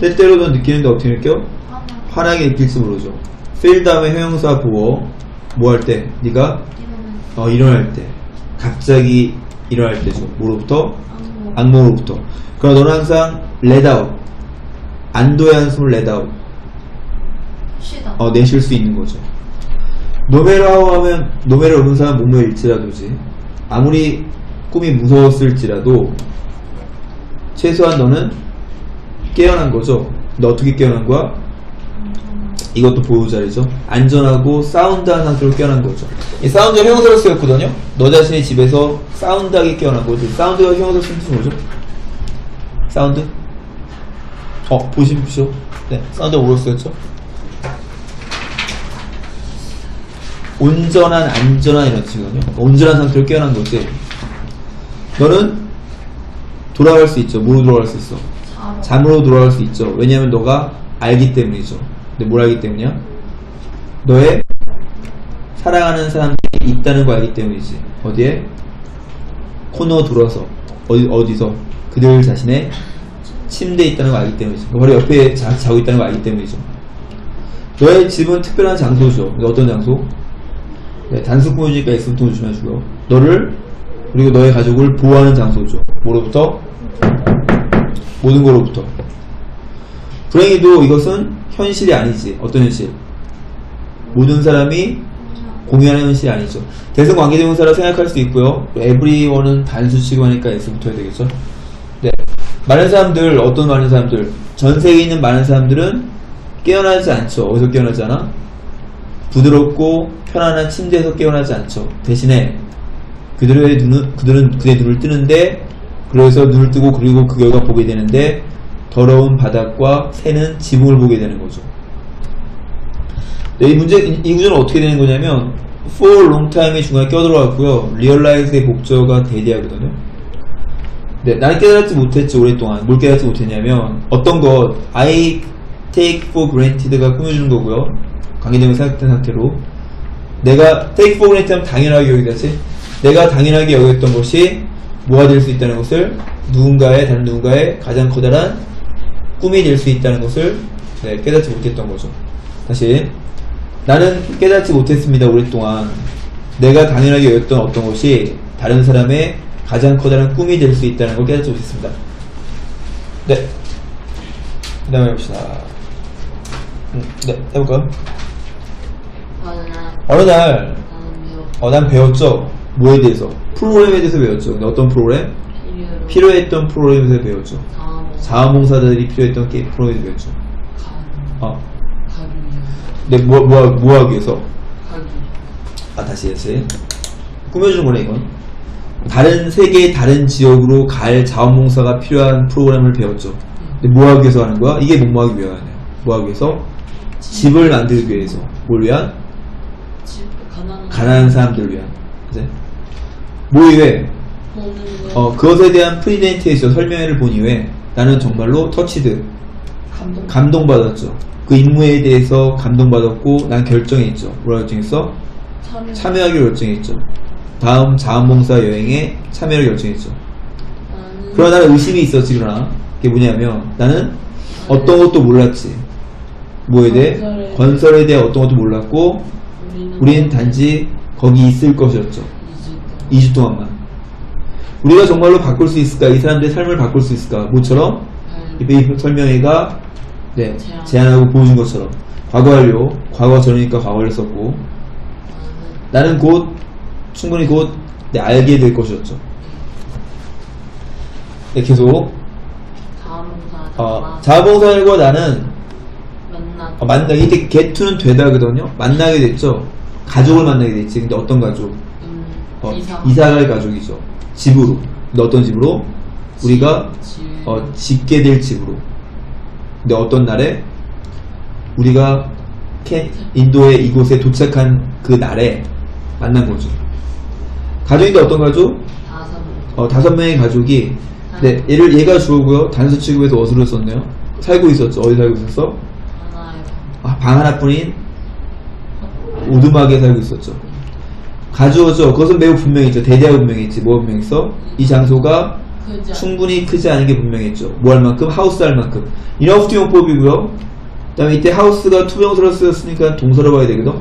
때때로 넌 느끼는데 어떻게 느껴? 환하게 느낄지 모르죠. feel 다음에 형용사 보어 뭐 할 때? 네가 어, 일어날 때 갑자기 일어날 때죠. 뭐로부터? 악몽으로부터. 그럼 너는 항상 let out 안도의 한숨을 let out 쉬다. 어, 내쉴 수 있는 거죠. 노메라고 하면 노메라 음사는 몸매일지라도지 아무리 꿈이 무서웠을지라도 최소한 너는 깨어난 거죠. 너 어떻게 깨어난 거야? 이것도 보호자리죠. 안전하고 사운드한 상태로 깨어난 거죠. 이 사운드가 형용사로 쓰였거든요. 너 자신의 집에서 사운드하게 깨어난 거지. 사운드가 형용사 쓰는 뭐죠? 사운드? 어, 보십시오. 네, 사운드가 뭐로 쓰였죠? 온전한, 안전한 이런 뜻이거든요. 온전한 상태로 깨어난 거지. 너는 돌아갈 수 있죠. 뭐로 돌아갈 수 있어? 잠으로 돌아갈 수 있죠. 왜냐하면 너가 알기 때문이죠. 근데 뭘 알기 때문이야? 너의 사랑하는 사람들이 있다는 거 알기 때문이지. 어디에? 코너 들어서 어디 어디서 그들 자신의 침대에 있다는 거 알기 때문이죠. 바로 옆에 자, 자고 있다는 거 알기 때문이죠. 너의 집은 특별한 장소죠. 어떤 장소? 네, 단수품이니까 X부터 조심하시고요. 너를 그리고 너의 가족을 보호하는 장소죠. 뭐로부터? 모든 거로부터. 불행히도 이것은 현실이 아니지. 어떤 현실? 모든 사람이 공유하는 현실이 아니죠. 대승 관계대명사라 생각할 수 있고요. everyone은 단수 취급하니까 S부터 해야 되겠죠. 네. 많은 사람들, 어떤 많은 사람들, 전 세계에 있는 많은 사람들은 깨어나지 않죠. 어디서 깨어나지 않아? 부드럽고 편안한 침대에서 깨어나지 않죠. 대신에 그들의 눈은, 그들은 그의 눈을 뜨는데, 그래서 눈을 뜨고 그리고 그 결과 보게 되는데, 더러운 바닥과 새는 지붕을 보게 되는 거죠. 네, 이 문제, 이, 이 구조는 어떻게 되는 거냐면, for long time의 중간에 껴들어갔고요. realize의 목적어가 대리하거든요. 네, 나는 깨달지 못했지, 오랫동안. 뭘 깨닫지 못했냐면, 어떤 것, I take for granted가 꾸며주는 거고요. 관계되면 생각된 상태로. 내가 take for granted 하면 당연하게 여기다지. 내가 당연하게 여겼던 것이 뭐가 될 수 있다는 것을 누군가의, 다른 누군가의 가장 커다란 꿈이 될 수 있다는 것을 네, 깨닫지 못했던 거죠. 다시. 나는 깨닫지 못했습니다, 오랫동안. 내가 당연하게 여겼던 어떤 것이 다른 사람의 가장 커다란 꿈이 될 수 있다는 걸 깨닫지 못했습니다. 네. 그 다음에 해봅시다. 음, 네, 해볼까요? 어느 날 어느 날, 배워 어, 난 배웠죠. 뭐에 대해서? 프로그램에 대해서 배웠죠. 근데 어떤 프로그램? 필요했던 프로그램에 대해서 배웠죠. 자원봉사자들이 필요했던 게임 프로그램에 대해서 배웠죠. 가루 어. 가루요 근데 뭐, 뭐, 뭐 하기 위해서? 아, 다시 다시. 꾸며주는 거네, 이건. 다른 세계의 다른 지역으로 갈 자원봉사가 필요한 프로그램을 배웠죠. 근데 뭐 하기 위해서 하는 거야? 이게 뭐 하기 위하냐? 뭐 하기 위해서? 집을 만들기 위해서. 뭘 위한? 집 가난한 가난한 사람들을 위한. 이외 거 어, 그것에 대한 프리젠테이션 설명회를 본 이후에 나는 정말로 터치드, 감동 감동받았죠. 그 임무에 대해서 감동받았고 난 결정했죠. 뭐라 결정했어? 참여 참여하기로 결정했죠. 다음 자원봉사 여행에 참여를 결정했죠. 나는 그러나 나는 의심이 있었지 그러나 그게 뭐냐면 나는 어떤 것도 몰랐지. 뭐에 대해? 건설에 건설에 대해 어떤 것도 몰랐고 우리는 우리는 단지 거기 있을 것이었죠. 이주 2주 동안만. 우리가 정말로 바꿀 수 있을까? 이 사람들의 삶을 바꿀 수 있을까? 뭐처럼? 이 베이프 설명회가 네, 제안. 제안하고 보여준 것처럼 과거 완료, 과거 전이니까 과거 완료 썼고 나는 나는 곧 충분히 곧 네, 알게 될 것이었죠. 네, 계속 다음 봉사 어, 자봉사일과 나는 만나 어, 만나 이게 개투는 되다거든요. 만나게 됐죠. 가족을 만나게 됐지. 근데 어떤 가족? 음, 어, 이사 이사갈 가족이죠. 집으로. 근데 어떤 집으로? 우리가 집 어, 짓게 될 집으로. 근데 어떤 날에 우리가 케, 인도의 이곳에 도착한 그 날에 만난 거죠. 가족인데 어떤 가족? 다섯 명 어, 다섯 명의 가족이 네, 얘를 얘가 주어고요. 단수 취급해서 어수를 썼네요. 살고 있었죠. 어디 살고 있었어? 아, 방 하나뿐인 오두막에 살고 있었죠. 가주어죠. 그것은 매우 분명했죠. 대대하고 분명했지. 뭐 분명했어? 이 장소가 않- 충분히 크지 않은 게 분명했죠. 뭐 할 만큼? 하우스 할 만큼. enough 용법이고요. 그 다음에 이때 하우스가 투명서로 쓰였으니까 동서로 봐야 되거든.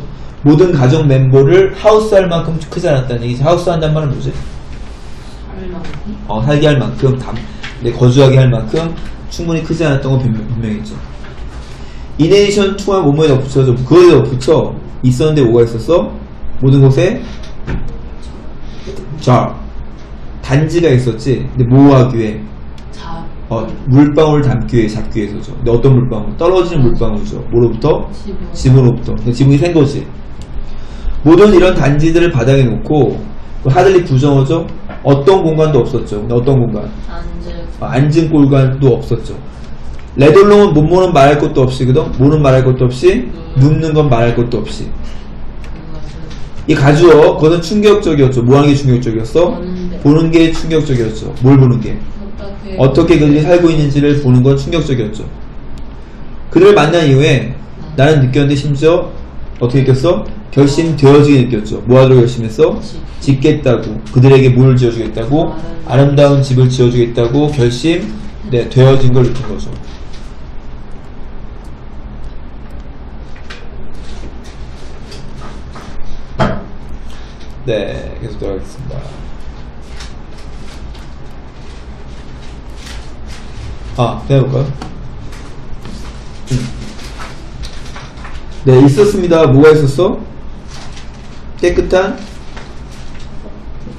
모든 가족 멤버를 하우스 할 만큼 크지 않았다는 얘기지. 하우스 한단 말은 뭐지? 어, 살게 할 만큼, 담, 네, 거주하게 할 만큼 충분히 크지 않았던 건 분명, 분명했죠. 이네이션 2와 뭐뭐에다 붙여줘. 그거에다 붙여. 있었는데 뭐가 있었어? 모든 곳에 자 단지가 있었지. 근데 뭐 하기 위해? 자 어, 물방울 담기 위해 잡기 위해서죠. 근데 어떤 물방울? 떨어지는 물방울이죠. 뭐로부터? 지붕 지붕으로부터. 근데 지붕이 생 거지. 모든 이런 단지들을 바닥에 놓고 그 하들리 부정어죠. 어떤 공간도 없었죠. 근데 어떤 공간? 앉을 어, 앉은 공간도 없었죠. 레돌롱은 못 모는 말할 것도 없이 그동 모는 말할 것도 없이 눕는 건 말할 것도 없이 이 가주어 그것은 충격적이었죠. 뭐 하는 게 충격적이었어? 보는데. 보는 게 충격적이었죠. 뭘 보는 게? 어떻게 어떻게 그들이 살고 있는지를 보는 건 충격적이었죠. 그들을 만난 이후에 나는 느꼈는데 심지어 어떻게 느꼈어? 결심되어지게 느꼈죠. 뭐하기로 결심했어? 짓겠다고. 그들에게 뭘 지어주겠다고? 아름다운 집을 지어주겠다고 결심, 네, 되어진 걸 느낀 거죠. 네, 계속 들어가겠습니다. 아, 해볼까요? 음. 네, 있었습니다. 뭐가 있었어? 깨끗한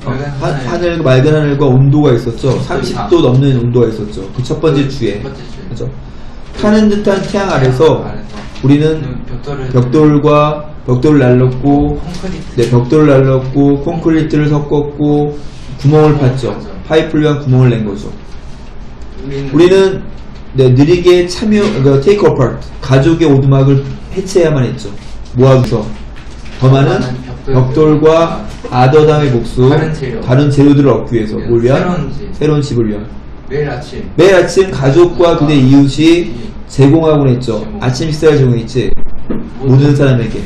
어, 하, 하늘, 맑은 하늘과 온도가 있었죠. 30도 넘는 온도가 있었죠. 그 첫 번째 주에. 그죠? 타는 듯한 태양 아래서 우리는 벽돌과 벽돌을 날렸고, 콘크리트 네, 벽돌을 날렸고, 콘크리트를 섞었고, 구멍을 팠죠. 파이프를 위한 구멍을 낸 거죠. 우리는, 우리는 네, 느리게 참여, 그, take apart, 가족의 오두막을 해체해야만 했죠. 모아서 더 많은 벽돌, 벽돌과 아더당의 목수, 다른 재료. 다른 재료들을 얻기 위해서 뭘 위한? 새로운 집. 새로운 집을 위한. 매일 아침 매일 아침 가족과 그대 이웃이 제공하곤 했죠. 아침 식사를 제공했지. 모든 사람에게.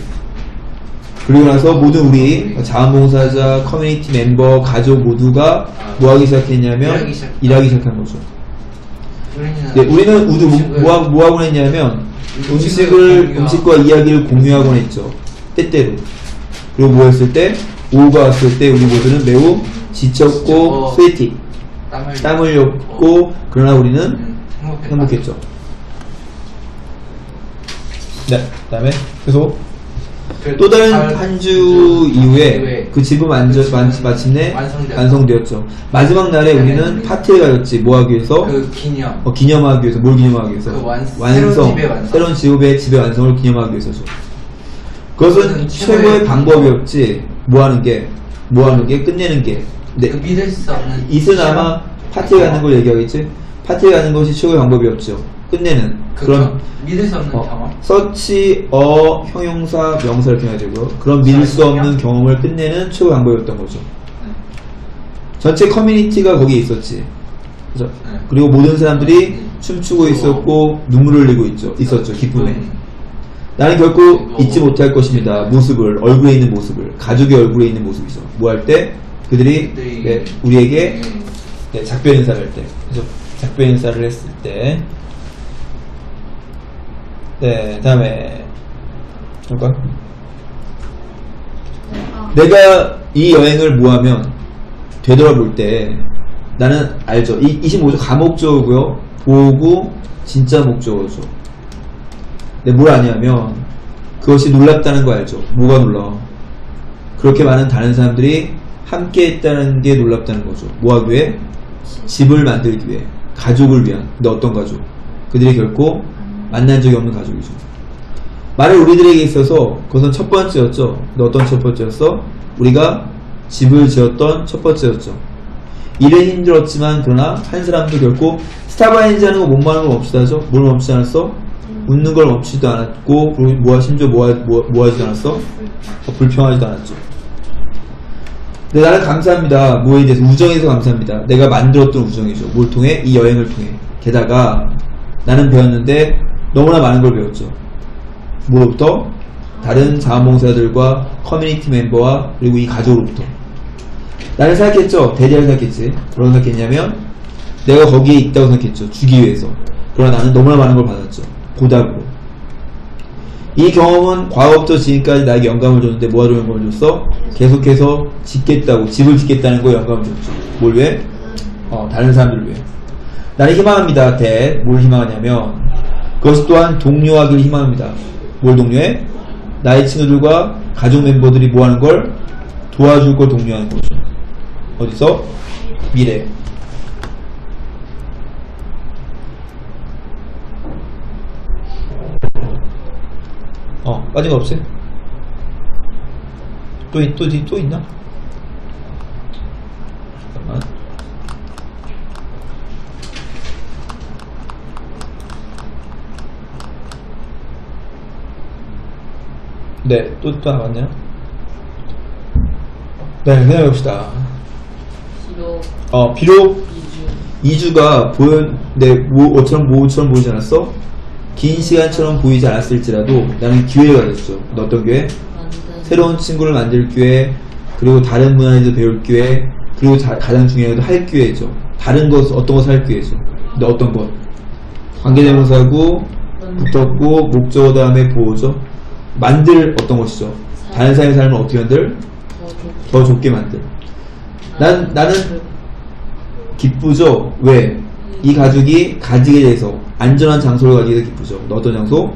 그리고 나서 모든 우리 자원봉사자, 커뮤니티 멤버, 가족 모두가 뭐 하기 시작했냐면 일하기 시작- 일하기 시작한 거죠. 네, 우리는 우리 뭐, 뭐, 하- 뭐 하곤 했냐면 음식을 음식과 이야기를 공유하곤 했죠. 때때로. 그리고 뭐 했을 때 오후가 왔을 때 우리 모두는 매우 지쳤고 스웨티 땀을 땀을 흘렸고 그러나 우리는 음, 행복했다. 행복했죠. 네, 그다음에 계속 그 또 다른 한주주 이후에 그 집은 완전 그 마, 집은 마침내 완성되었다. 완성되었죠. 마지막 날에 네, 우리는 네. 파티에 가졌지. 뭐 하기 위해서? 그 기념. 어, 기념하기 위해서. 뭘 기념하기 위해서? 그 완- 완성 새로운 집의 완성. 새로운 집의 집의 완성을 기념하기 위해서죠. 그것은 최고의 방법이었지. 뭐 하는 게? 뭐 하는 게? 끝내는 게. 근데 그 믿을 수 없는 이슬 아마 파티에 가는 걸 얘기하겠지? 파티에 가는 것이 최고의 방법이었죠. 끝내는 그 그런 경- 믿을 수 없는 어, 경험 서치 어 형용사 명사 이렇게 해야 되고요 그런 믿을 수 없는 경험을 끝내는 최고의 방법이었던 거죠 전체 커뮤니티가 거기에 있었지 그죠? 네. 그리고 모든 사람들이 음. 춤추고 그리고 있었고 눈물을 흘리고 있죠. 있었죠. 기쁨에. 기쁨. 나는 결코 그리고 잊지 못할 것입니다. 모습을 얼굴에 있는 모습을 가족의 얼굴에 있는 모습이죠. 뭐 할 때 그들이 그들이 네, 우리에게 음. 네, 작별 인사를 할 때, 그죠? 작별 인사를 했을 때, 네, 다음에? 아, 내가 이 여행을 뭐하면 되돌아볼 때 나는 알죠. 이 25조 가목적이고요. 보고 진짜 목적어죠. 근데 뭘 아냐면 그것이 놀랍다는 거 알죠. 뭐가 놀라워? 그렇게 많은 다른 사람들이 함께 했다는 게 놀랍다는 거죠. 뭐 하기 위해? 집을 만들기 위해. 가족을 위한. 근데 어떤 가족? 그들이 결코 만난 적이 없는 가족이죠. 말을 우리들에게 있어서 그것은 첫 번째였죠. 근데 어떤 첫 번째였어? 우리가 집을 지었던 첫 번째였죠. 일은 힘들었지만 그러나 한 사람도 결코 스타바인지 하는 거못 마는 걸 멈추다 하죠. 뭘 멈추지 않았어? 웃는 걸 멈추지도 않았고 뭐하 심지어 뭐하, 뭐, 뭐 하지도 않았어? 어, 불평하지도 않았죠. 근데 나는 감사합니다. 뭐에 대해서 우정에서 감사합니다. 내가 만들었던 우정이죠. 뭘 통해? 이 여행을 통해. 게다가 나는 배웠는데 너무나 많은 걸 배웠죠. 뭐로부터? 다른 자원봉사들과 커뮤니티 멤버와 그리고 이 가족으로부터. 나는 생각했죠. 대리를 생각했지. 뭐라고 생각했냐면 내가 거기에 있다고 생각했죠. 주기 위해서. 그러나 나는 너무나 많은 걸 받았죠. 보답으로. 이 경험은 과거부터 지금까지 나에게 영감을 줬는데 뭐하러 영감을 줬어? 계속해서 짓겠다고, 집을 짓겠다는 거에 영감을 줬죠. 뭘 위해? 어, 다른 사람들 을 위해. 나는 희망합니다. 대. 뭘 희망하냐면, 그것 또한 독려하기를 희망합니다. 뭘 독려해? 나의 친구들과 가족 멤버들이 뭐 하는 걸? 도와줄 걸 독려하는 거죠. 어디서? 미래. 어, 빠진 거 없어요? 또, 있- 또, 있- 또 있나? 잠깐만. 네, 또, 또 남았네요. 네, 생각해 봅시다. 기록 어, 비록 2주 2주가 보여, 내 모처럼 모처럼 보이지 않았어? 긴 시간처럼 보이지 않았을지라도 나는 기회가 됐죠. 어떤 기회? 만든 새로운 친구를 만들 기회, 그리고 다른 문화에 대해서 배울 기회, 그리고 자- 가장 중요한 건 할 기회죠. 다른 것, 어떤 것을 할 기회죠. 근데 어떤 것? 관계대명사고, 붙었고, 목적어 다음에 보호죠. 만들 어떤 것이죠. 다른 사람의 삶을 어떻게 만들? 더 좋게 만들. 난, 나는 기쁘죠? 왜? 이 가족이 가지게 돼서 안전한 장소를 가지게 돼서 기쁘죠. 어떤 장소?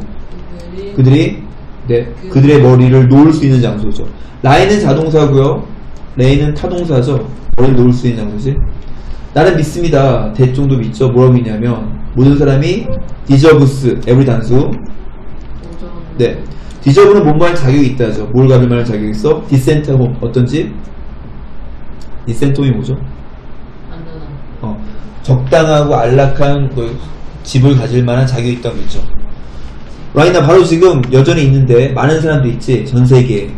그들이 네, 그들의 머리를 놓을 수 있는 장소죠. 라인은 자동사고요. 레이는 타동사죠. 머리를 놓을 수 있는 장소지. 나는 믿습니다. 대종도 믿죠. 뭐라고 믿냐면 모든 사람이 디저브스 에브리 단수. 네. 디저브는 뭔가 할 자격이 있다죠. 뭘 가질 만한 자격이 있어? 디센트 홈. 어떤지? 디센트 홈이 뭐죠? 어, 적당하고 안락한 그 집을 가질 만한 자격이 있다고 믿죠. 라이나 바로 지금 여전히 있는데 많은 사람들이 있지 전 세계에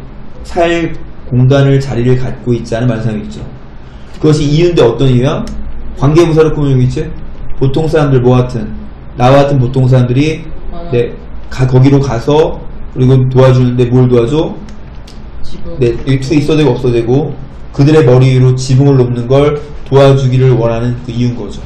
살 공간을 자리를 갖고 있지 않은 많은 사람이 있죠. 그것이 이유인데 어떤 이유야? 관계부사를 꾸미고 있지. 보통 사람들 뭐 같은 나와 같은 보통 사람들이 네, 가, 거기로 가서 그리고 도와주는데 뭘 도와줘? 지붕 네, 여기 투 있어도 되고 없어도 되고 그들의 머리 위로 지붕을 놓는 걸 도와주기를 원하는 그 이유인 거죠.